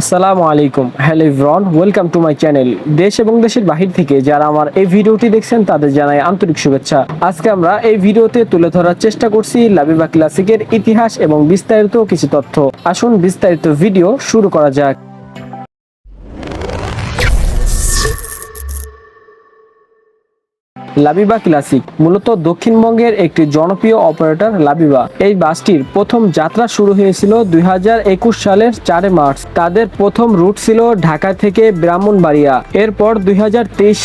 আসসালামু আলাইকুম। Hello everyone welcome to my channel. দেশ এবং দেশের বাহির থেকে যারা আমার এই ভিডিওটি দেখছেন, তাদের জানাই আন্তরিক শুভেচ্ছা। আজকে আমরা এই ভিডিওতে তুলে ধরার চেষ্টা করছি লাবিবা ক্লাসিকের ইতিহাস এবং বিস্তারিত কিছু তথ্য। আসুন বিস্তারিত ভিডিও শুরু করা যাক। লাবিবা ক্লাসিক, মূলত দক্ষিণবঙ্গের একটি জনপ্রিয় অপারেটর লাবিবা। এই বাসটির প্রথম যাত্রা শুরু হয়েছিল দুই হাজার একুশ সালের চারে মার্চ। তাদের প্রথম রুট ছিল ঢাকা থেকে ব্রাহ্মণবাড়িয়া। এরপর দুই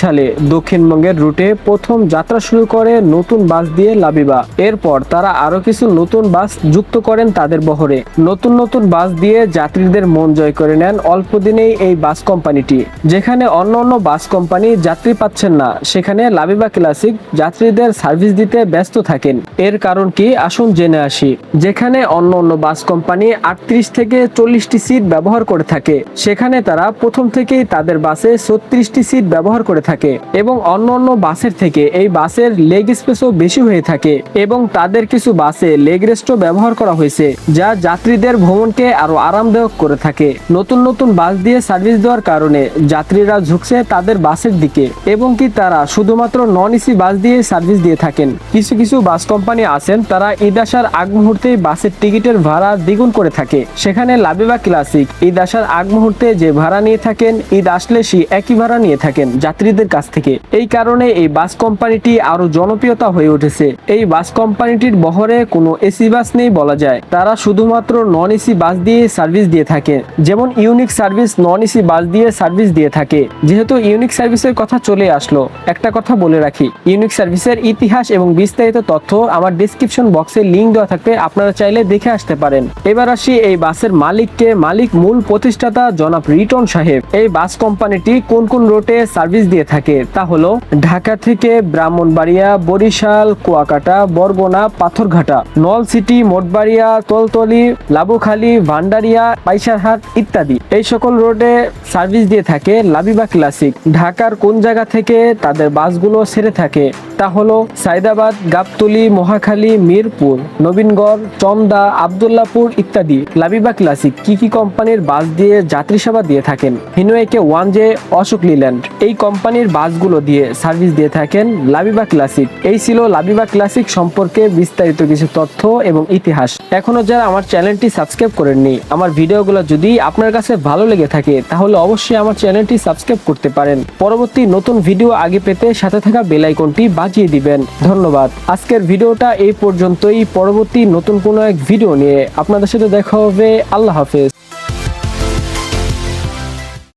সালে দক্ষিণবঙ্গের রুটে প্রথম যাত্রা শুরু করে নতুন বাস দিয়ে লাবিবা। এরপর তারা আরও কিছু নতুন বাস যুক্ত করেন তাদের বহরে। নতুন নতুন বাস দিয়ে যাত্রীদের মন জয় করে নেন অল্প দিনেই এই বাস কোম্পানিটি। যেখানে অন্য অন্য বাস কোম্পানি যাত্রী পাচ্ছেন না, সেখানে লাবিবা ক্লাসিক যাত্রীদের সার্ভিস দিতে ব্যস্ত থাকেন। এর কারণ কি? আসুন জেনে আসি। যেখানে অন্য অন্য বাস কোম্পানি আটত্রিশ থেকে চল্লিশটি সিট ব্যবহার করে থাকে, সেখানে তারা প্রথম থেকেই তাদের বাসে ছত্রিশটি সিট ব্যবহার করে থাকে এবং অন্য অন্য বাসের থেকে এই বাসের লেগ স্পেসও বেশি হয়ে থাকে এবং তাদের কিছু বাসে লেগ রেস্টও ব্যবহার করা হয়েছে, যা যাত্রীদের ভ্রমণকে আরও আরামদায়ক করে থাকে। নতুন নতুন বাস দিয়ে সার্ভিস দেওয়ার কারণে যাত্রীরা ঝুঁকছে তাদের বাসের দিকে এবং কি তারা শুধুমাত্র নন এসি বাস দিয়ে সার্ভিস দিয়ে থাকেন। কিছু কিছু বাস কোম্পানি আছেন, তারা ঈদ আসার আগ মুহূর্তেই বাসের টিকিটের ভাড়া দ্বিগুণ করে থাকে। সেখানে লাবিবা ক্লাসিক ঈদ আসার আগ মুহূর্তে যে ভাড়া নিয়ে থাকেন, ঈদ আসলে সেই একই ভাড়া নিয়ে থাকেন যাত্রীদের কাছ থেকে। এই কারণে এই বাস কোম্পানিটি আরও জনপ্রিয়তা হয়ে উঠেছে। এই বাস কোম্পানিটির বহরে কোনো এসি বাস নেই বলা যায়। তারা শুধুমাত্র নন এসি বাস দিয়ে সার্ভিস দিয়ে থাকে। যেমন unique service non AC bus দিয়ে সার্ভিস দিয়ে থাকে। যেহেতু ইউনিক সার্ভিসের কথা চলে আসলো, একটা কথা বলে রাখি। ইউনিক সার্ভিসের ইতিহাস এবং বিস্তারিত তথ্য আমার ডিসক্রিপশন বক্সে লিংক দেওয়া থাকবে, আপনারা চাইলে দেখে আসতে পারেন। এবার আসি এই বাসের মালিককে। মালিক মূল প্রতিষ্ঠাতা জনাব রিটন সাহেব। এই বাস কোম্পানিটি কোন কোন রুটে সার্ভিস দিয়ে থাকে? তা হলো ঢাকা থেকে ব্রাহ্মণবাড়িয়া, বরিশাল, কুয়াকাটা, বরগুনা, পাথরঘাটা নলসিটি মোটবাড়িয়া, তলতলি, লাবুখালী, ভান্ডারিয়া, পাইসারহাট ইত্যাদি। এই সকল রোডে সার্ভিস দিয়ে থাকে লাবিবা ক্লাসিক ঢাকার কোন জায়গা থেকে তাদের বাসগুলো ছেড়ে থাকে তা হলো সাইদাবাদ, গাবতলি, মহাখালী, মিরপুর, নবীনগড়, চন্দা, আবদুল্লাপুর ইত্যাদি। লাবিবা ক্লাসিক কি কি কোম্পানির বাস দিয়ে যাত্রী সেবা দিয়ে থাকেন? হিনোয়েকে ওয়ান জে অশোক লিল্যান্ড। এই কোম্পানির বাসগুলো দিয়ে সার্ভিস দিয়ে থাকেন লাবিবা ক্লাসিক। এই ছিল লাবিবা ক্লাসিক সম্পর্কে বিস্তারিত কিছু তথ্য এবং ইতিহাস। এখনও যারা আমার চ্যানেলটি সাবস্ক্রাইব করেননি, আমার ভিডিওগুলো যদি আপনার কাছে ভালো লেগে থাকে, তাহলে অবশ্যই আমার চ্যানেলটি সাবস্ক্রাইব করতে পারেন। পরবর্তী নতুন ভিডিও আগে পেতে সাথে থাকা বেল আইকনটি বাজিয়ে দিবেন। ধন্যবাদ। আজকের ভিডিওটা এই পর্যন্তই। পরবর্তী নতুন কোনো এক ভিডিও নিয়ে আপনাদের সাথে দেখা হবে। আল্লাহ হাফেজ।